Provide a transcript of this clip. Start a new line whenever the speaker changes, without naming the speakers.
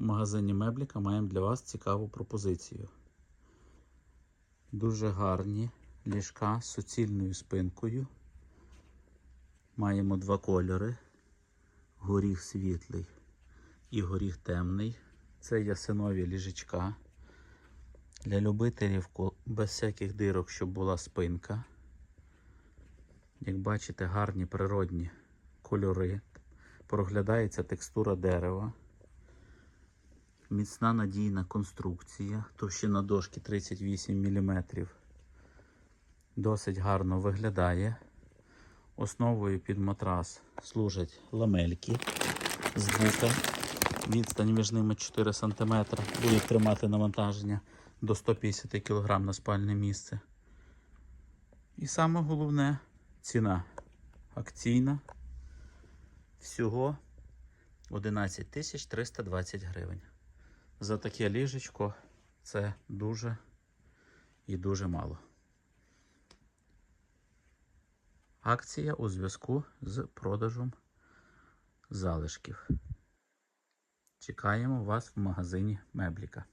В магазині Мебліка маємо для вас цікаву пропозицію. Дуже гарні ліжка з суцільною спинкою. Маємо два кольори: горіх світлий і горіх темний. Це ясинові ліжечка. Для любителів без всяких дирок, щоб була спинка. Як бачите, гарні природні кольори. Проглядається текстура дерева. Міцна надійна конструкція. Товщина дошки 38 мм. Досить гарно виглядає. Основою під матрас служать ламельки з бука. Відстань між ними 4 см. Буде тримати навантаження до 150 кг на спальне місце. І саме головне ціна акційна. Всього 11 320 гривень. За таке ліжечко це дуже і дуже мало. Акція у зв'язку з продажем залишків. Чекаємо вас в магазині Мебліка.